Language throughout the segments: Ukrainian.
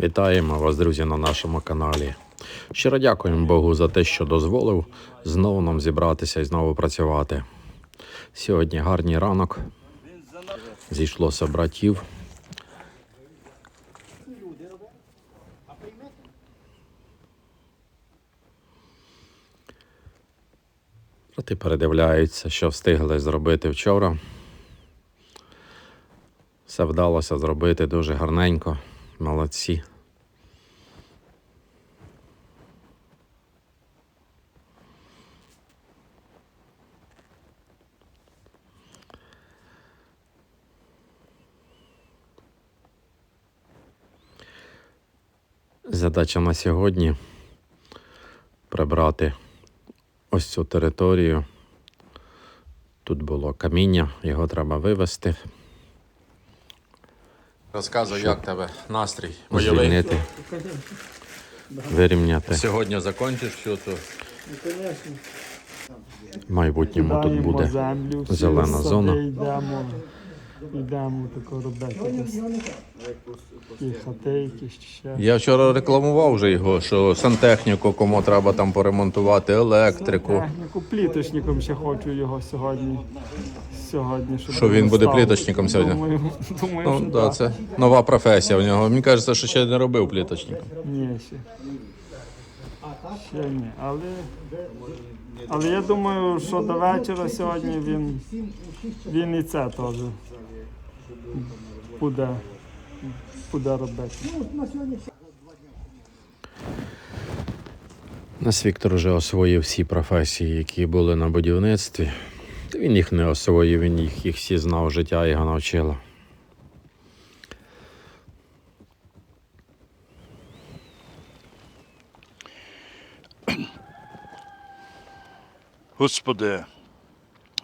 Вітаємо вас, друзі, на нашому каналі. Щиро дякуємо Богу за те, що дозволив знову нам зібратися і знову працювати. Сьогодні гарний ранок. Зійшлося братів. Брати передивляються, що встигли зробити вчора. Все вдалося зробити дуже гарненько. Молодці. Задача на сьогодні прибрати ось цю територію. Тут було каміння, його треба вивезти. Розказуй, як тебе настрій звільнити, вирівняти. Сьогодні закінчиш все то. В майбутньому тут буде зелена зона. Йдемо, тако робити. І хатейки ще. Я вчора рекламував вже його, що сантехніку, кому треба там поремонтувати, електрику. Техніку пліточником ще хочу його сьогодні. Сьогодні, щоб Що він буде пліточником сьогодні? Думаю, думаю Ну, що да, так. це нова професія в нього. Мені кажеться, що ще не робив пліточником. Ні, ще. Ще ні. Але, але я думаю, що до вечора сьогодні він, він і це теж буде, буде робити. Нас Віктор вже освоїв всі професії, які були на будівництві. Та він їх не освоїв, він їх, їх всі знав, життя його навчило. Господи,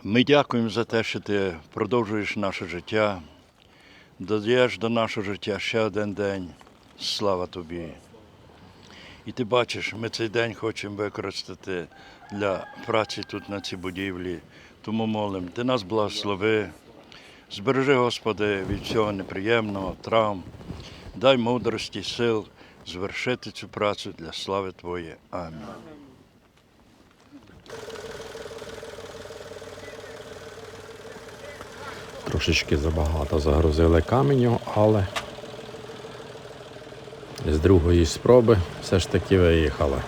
ми дякуємо за те, що Ти продовжуєш наше життя, додаєш до нашого життя ще один день. Слава Тобі. І ти бачиш, ми цей день хочемо використати для праці тут на цій будівлі. Тому молимо, ти нас благослови, збережи, Господи, від всього неприємного, травм, дай мудрості, сил звершити цю працю для слави Твоєї. Амінь. Трошечки забагато загрузили каменю, але з другої спроби все ж таки виїхали.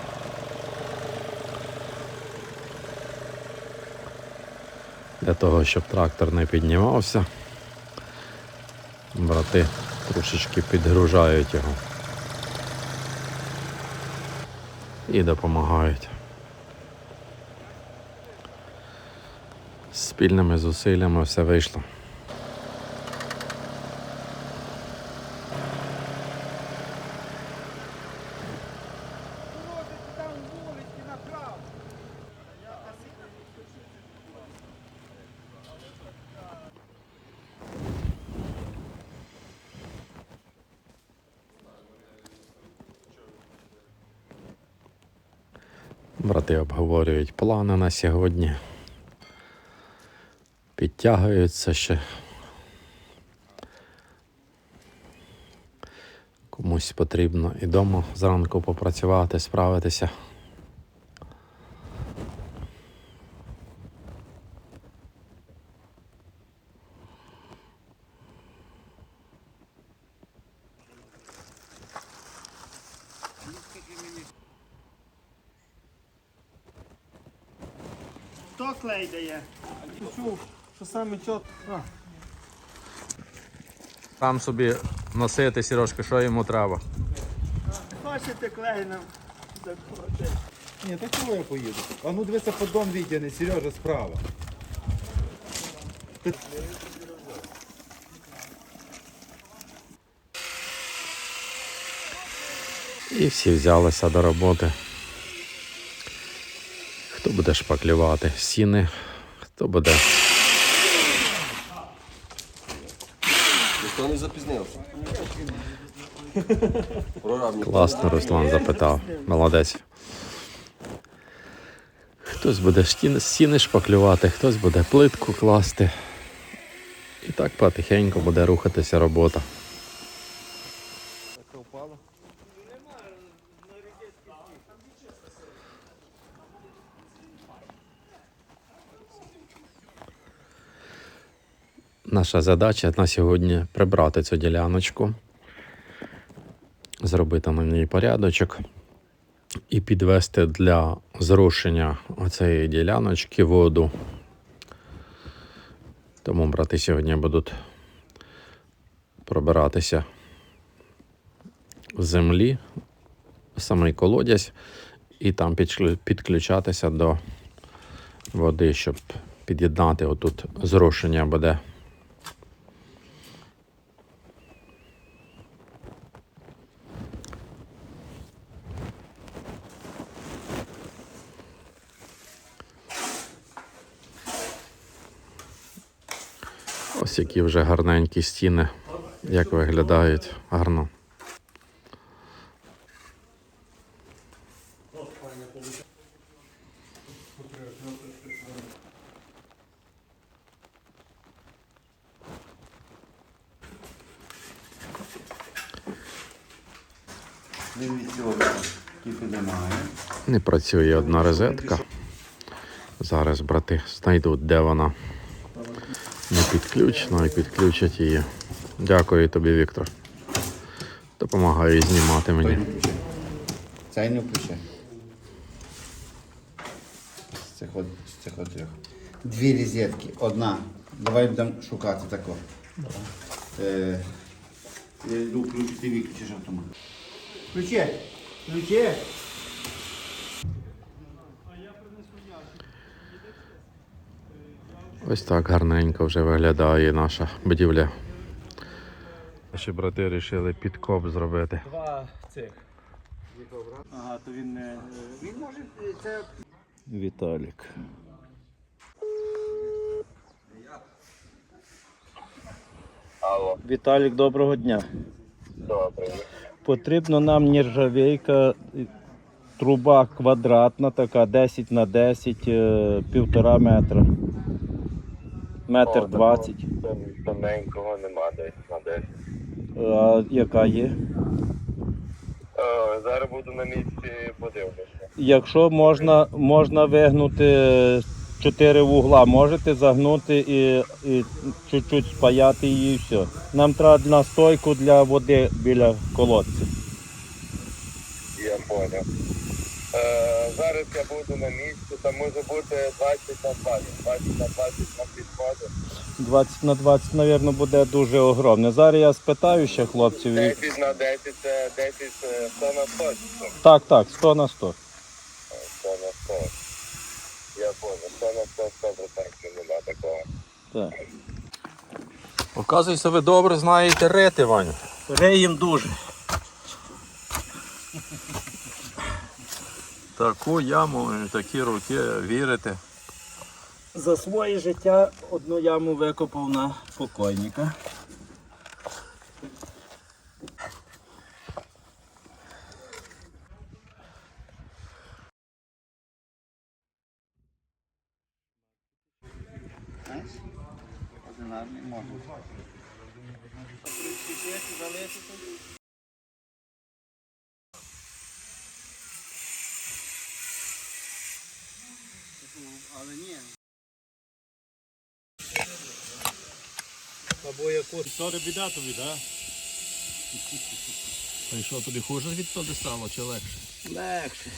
Для того, щоб трактор не піднімався, брати трошечки підгружають його і допомагають. Спільними зусиллями все вийшло. Брати обговорюють плани на сьогодні. Підтягуються ще. Комусь потрібно і дома зранку попрацювати, справитися. Хто клей дає? Чув, що саме чот. Там собі носити, Сірожка, що йому треба. Хочете клей нам закрутити? Ні, так чого я поїду? А ну дивися поддон витягни, Сережа справа. І всі взялися до роботи. Хто буде шпаклювати стіни, хто буде. Ніхто не запізнився. Класно, Руслан запитав. Молодець. Хтось буде стіни, шпаклювати, хтось буде плитку класти. І так потихеньку буде рухатися робота. Наша задача на сьогодні прибрати цю діляночку, зробити на ній порядочок і підвести для зрушення цієї діляночки воду. Тому брати сьогодні будуть пробиратися в землі, самий колодязь, і там підключатися до води, щоб під'єднати отут зрушення буде. Ось які вже гарненькі стіни, як виглядають гарно. Не працює одна розетка. Зараз брати знайдуть, де вона підключена і підключать її. Дякую тобі, Віктор. Допомагає знімати мені. Цей не включай. З цих от, з цих от трьох. Дві розетки. Одна. Давай будемо шукати тако. Е, я йду включити, виключиш автомат. Ключі! Ключі! Ось так гарненько вже виглядає наша будівля. Наші брати вирішили підкоп зробити. Два цих. Ага, то він не. Він може це Віталік. Віталік, доброго дня. Доброго. Потрібно нам нержавейка, труба квадратна, така 10 на 10, е, півтора метра. Метр двадцять. Тоненького нема десь на десь. А яка є? Е, зараз буду на місці, подивлюся. Якщо можна, можна вигнути чотири вугла, можете загнути і, і чуть-чуть спаяти її і все. Нам треба на стойку для води біля колодця. Я поняв. Е, зараз я буду на місці, там може бути 20 на 20. 20 на 20 на підходи. 20 на 20, мабуть, буде дуже огромне. Зараз я спитаю ще хлопців. 10 на 10 це 10 е, 100 на 100. Так, так, 100 на 100. 100 на 100. Я поняв. 100 на 100, 100% нема такого. Так. Оказується, ви добре знаєте рити, Ваню. Реєм дуже. Таку яму, такі руки вірите. За своє життя одну яму викопав на покойника. Одинарний може. Але ні. Або якусь. То біда тобі, так? І що тобі хуже відсюди стало чи легше? Легше.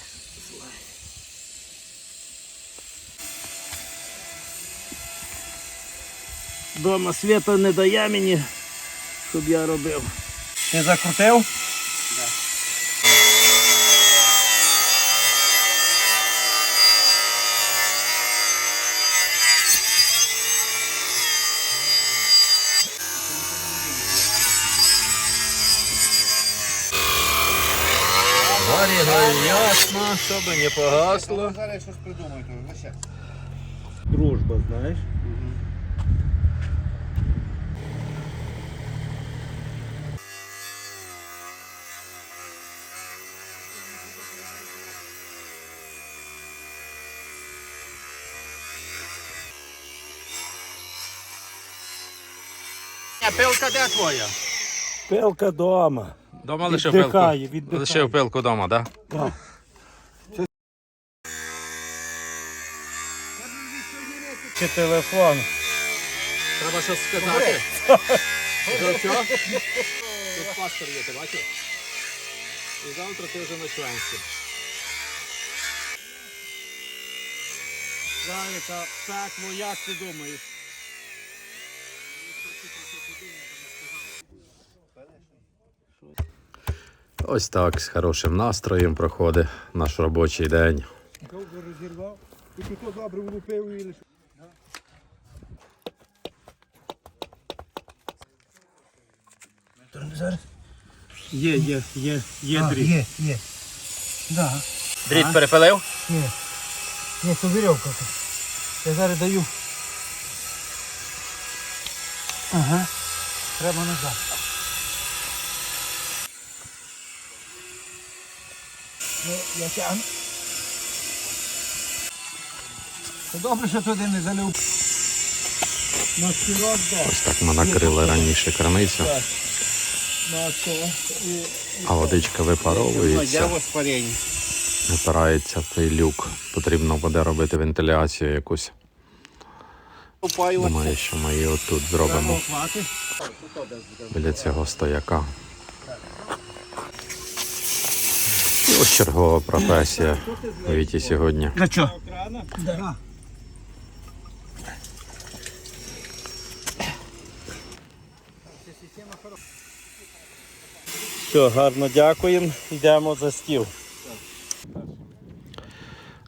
Дома світа не дає мені, щоб я робив. Ти закрутив? Ясно, щоб не погасло. Зараз щось придумаю, то лише. Дружба, знаєш. Пилка де твоя? Пилка дома. Дома Віддихає, пилку. віддихає. Лишив пилку вдома, так? Да? Чи телефон? Треба щось сказати. Що? Тут пастор є, ти бачив? І завтра ти вже на членстві. Заліка, так, ну як ти думаєш? Ось так, з хорошим настроєм проходить наш робочий день. Довго розірвав, і тут добре влупив і лише. Є, є, є, є дріб. Є, є. Да. Дріт перепилив? Ні. Ні, то вірьовка. Я зараз даю. Ага. Треба назад. Я добре, що туди не да. Ось так ми накрили раніше. І а водичка випаровується, випирається в той люк. Потрібно буде робити вентиляцію якусь. Думаю, що ми її отут зробимо біля цього стояка. І ось чергова професія Віті сьогодні. Для чого? Все, гарно дякуємо. Йдемо за стіл.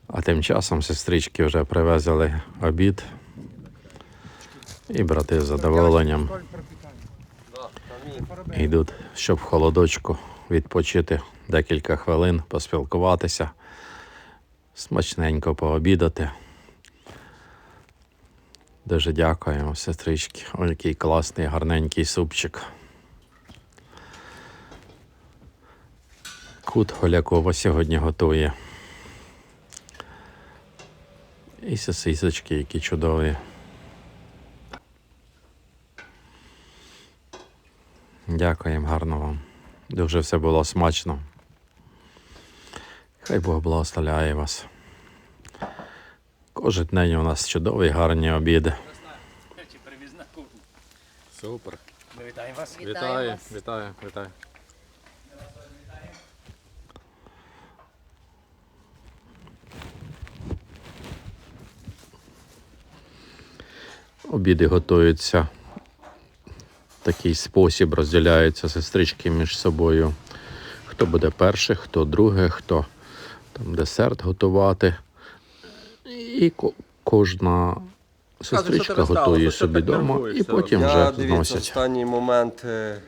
А тим часом сестрички вже привезли обід. І брати з задоволенням йдуть, щоб в холодочку відпочити декілька хвилин, поспілкуватися, смачненько пообідати. Дуже дякуємо, сестрички. Ой, який класний, гарненький супчик. Кут Голякова сьогодні готує. І сосисочки, які чудові. Дякуємо, гарно вам. Дуже все було смачно. Хай Бог благословляє вас. Кожен день у нас чудові, гарні обіди. Супер. Вітаю вас. Вітаю, вітаю, вітаю. Обіди готуються. в Такий спосіб розділяються сестрички між собою. Хто буде перший, хто друге, хто там десерт готувати. І ко- кожна сестричка готує собі вдома і потім Я вже дивіться, зносять. останній момент е,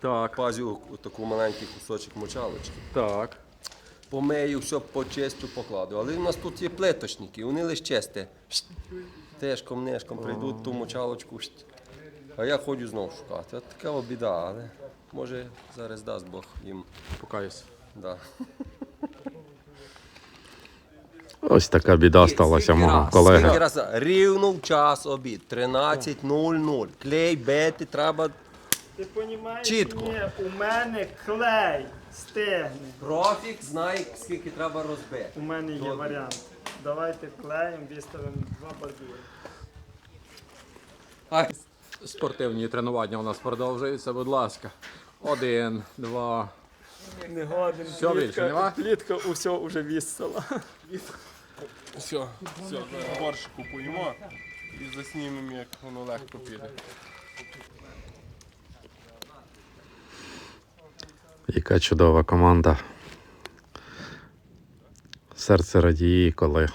Так, пазю у таку маленький кусочок мочалочки. так. Помию, все почистю, покладу. Але в нас тут є плиточники, вони лише чисті. Тежком, нишком прийдуть ту мочалочку. А я ходжу знову шукати. От така от біда, але може зараз дасть Бог їм. Покаюсь. Да. Ось така біда сталася мого колеги. раз? Рівно в час обід, 13.00. Клей бити треба. ти розумієш, Чітко. ні, у мене клей стигне. Профік знає, скільки треба розбити. У мене є варіант. Давайте клеєм виставимо два бордюри. Спортивні тренування у нас продовжуються, будь ласка. Один, два. Не годен. Все, більше нема? Плітка усе вже вісила. Все, все, борщ купуємо і заснімемо, як воно легко піде. Яка чудова команда. Серце радіє, коли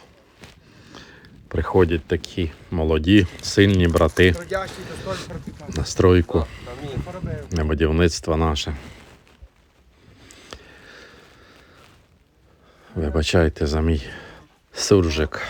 приходять такі молоді, сильні брати на стройку, на будівництво наше. Вибачайте за мій суржик.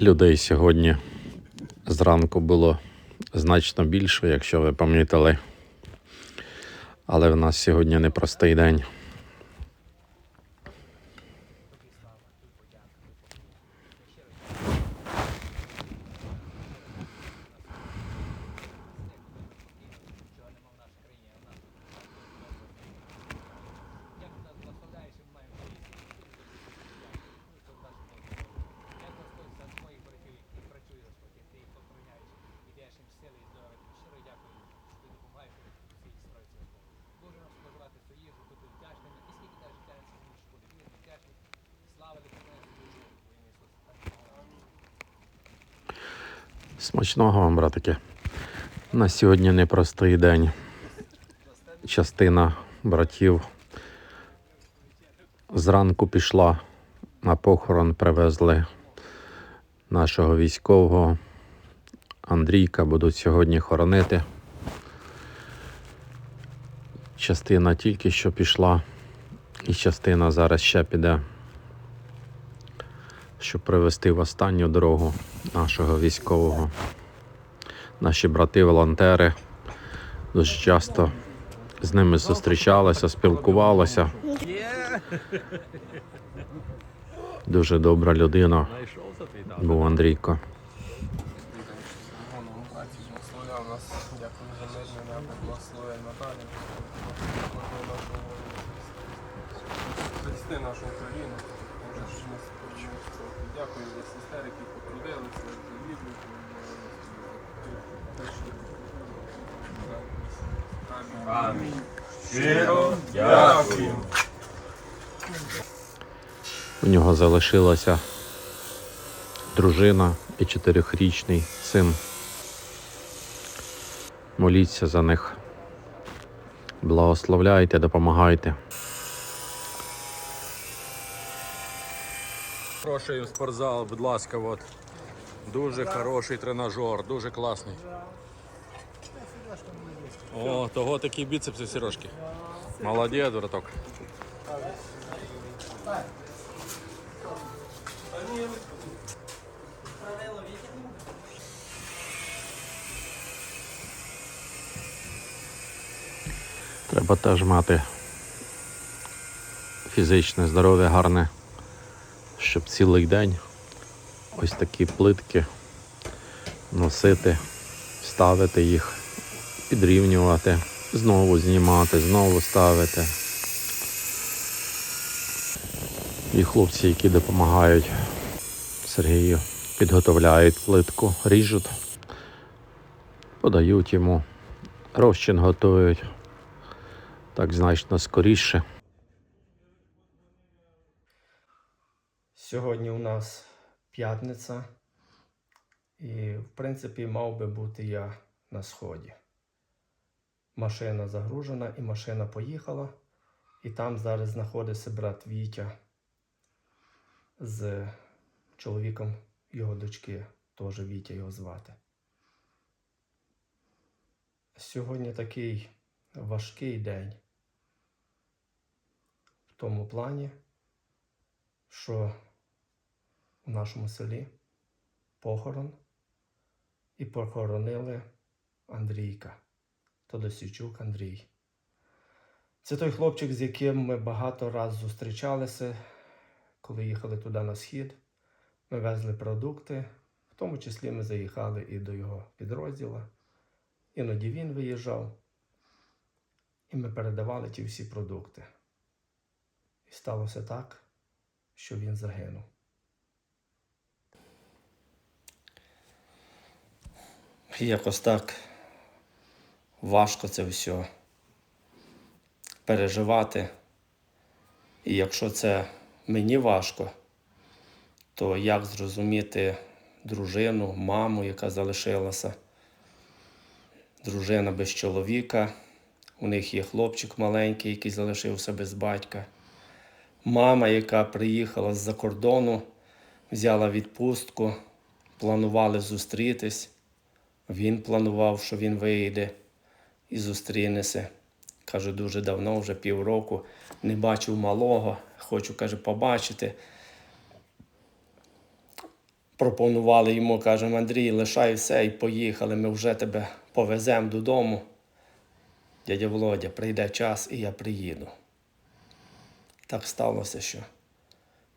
Людей сьогодні зранку було значно більшу, якщо ви помітили. Але в нас сьогодні непростий день. Смачного вам, братики. У нас сьогодні непростий день. Частина братів зранку пішла на похорон, привезли нашого військового Андрійка, будуть сьогодні хоронити. Частина тільки що пішла, і частина зараз ще піде, щоб привезти в останню дорогу нашого військового. Наші брати-волонтери дуже часто з ними зустрічалися, спілкувалися. Дуже добра людина був Андрійко. Дякую за мирне небо, благословляй Наталі. Кожного нашу Україну. Дякую за сестер, які потрудилися, за. Амінь. Щиро дякую. У нього залишилася дружина і чотирьохрічний син. Моліться за них. Благословляйте, допомагайте. Хороший спортзал, будь ласка, от. Дуже хороший тренажер, дуже класний. О, того такі біцепси, Сережки. Молодець, браток. Треба теж мати фізичне здоров'я гарне, щоб цілий день ось такі плитки носити, ставити їх, підрівнювати, знову знімати, знову ставити. І хлопці, які допомагають Сергію, підготовляють плитку, ріжуть, подають йому, розчин готують так значно скоріше. Сьогодні у нас п'ятниця, і, в принципі, мав би бути я на сході. Машина загружена і машина поїхала, і там зараз знаходиться брат Вітя з чоловіком його дочки, теж Вітя його звати. Сьогодні такий важкий день в тому плані, що у нашому селі похорон і похоронили Андрійка, Тодосічук Андрій. Це той хлопчик, з яким ми багато разів зустрічалися, коли їхали туди на схід. Ми везли продукти, в тому числі ми заїхали і до його підрозділу. Іноді він виїжджав, і ми передавали ті всі продукти. І сталося так, що він загинув. Якось так важко це все переживати. І якщо це мені важко, то як зрозуміти дружину, маму, яка залишилася, дружина без чоловіка, у них є хлопчик маленький, який залишився без батька. Мама, яка приїхала з-за кордону, взяла відпустку, планували зустрітись. Він планував, що він вийде і зустрінеться. Каже, дуже давно, вже півроку, не бачив малого, хочу, каже, побачити. пропонували йому, кажемо, Андрій, лишай все і поїхали, ми вже тебе повеземо додому. Дядя Володя, прийде час і я приїду. Так сталося, що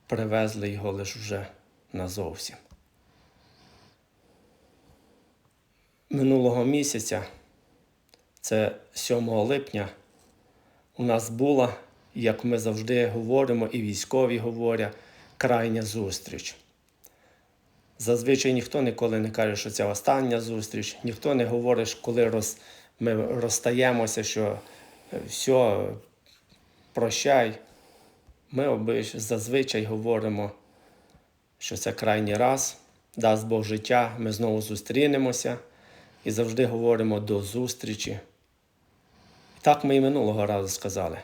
привезли його лише вже назовсім. Минулого місяця, це 7 липня, у нас була, як ми завжди говоримо, і військові говорять, крайня зустріч. Зазвичай ніхто ніколи не каже, що це остання зустріч, ніхто не говорить, коли роз, ми розстаємося, що е, все, прощай. Ми обич, зазвичай говоримо, що це крайній раз, дасть Бог життя, ми знову зустрінемося і завжди говоримо до зустрічі. Так ми і минулого разу сказали.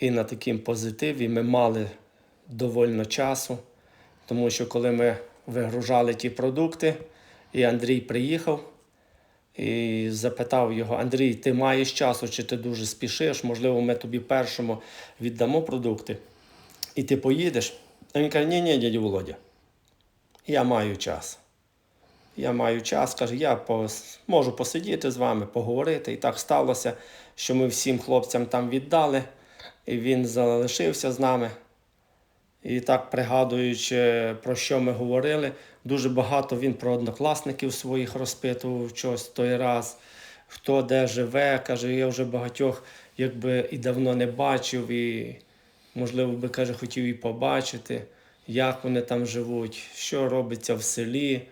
І на такому позитиві ми мали довольно часу, тому що коли ми вигружали ті продукти, і Андрій приїхав і запитав його: Андрій, ти маєш часу, чи ти дуже спішиш? Можливо, ми тобі першому віддамо продукти, і ти поїдеш. А він каже: ні, ні, дядю Володя, я маю час. Я маю час, каже, я можу посидіти з вами, поговорити. І так сталося, що ми всім хлопцям там віддали, і він залишився з нами. І так, пригадуючи, про що ми говорили, дуже багато він про однокласників своїх розпитував щось той раз, хто де живе, каже, я вже багатьох якби і давно не бачив, і, можливо, би каже, хотів і побачити, як вони там живуть, що робиться в селі.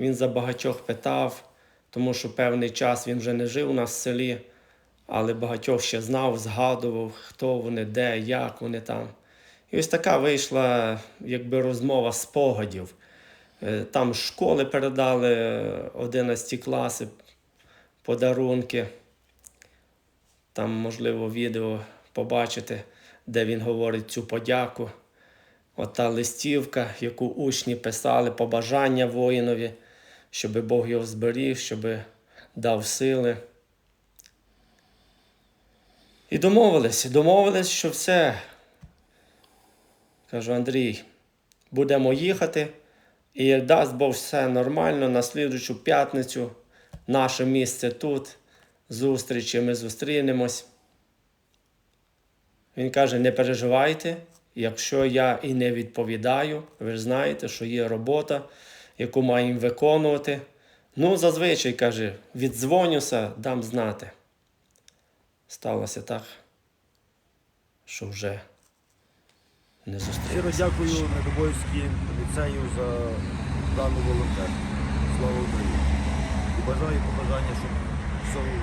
Він за багатьох питав, тому що певний час він вже не жив у нас в селі, але багатьох ще знав, згадував, хто вони, де, як вони там. І ось така вийшла якби розмова спогадів. Е, Там школи передали е, 11 класи, подарунки. Там, можливо, відео побачите, де він говорить цю подяку. Ота листівка, яку учні писали, побажання воїнові, щоб Бог його зберіг, щоб дав сили. І домовились, домовились, що все. Кажу, Андрій, будемо їхати, і як дасть Бог все нормально, на слідучу п'ятницю, наше місце тут, зустрічі, ми зустрінемось. Він каже: не переживайте, якщо я і не відповідаю, ви ж знаєте, що є робота, яку маємо виконувати. Ну, зазвичай каже, віддзвонюся, дам знати. Сталося так, що вже не зустрілися. Щиро дякую Недобоївській ліцею за дану волонтерку. Слава Україні! І бажаю побажання, щоб все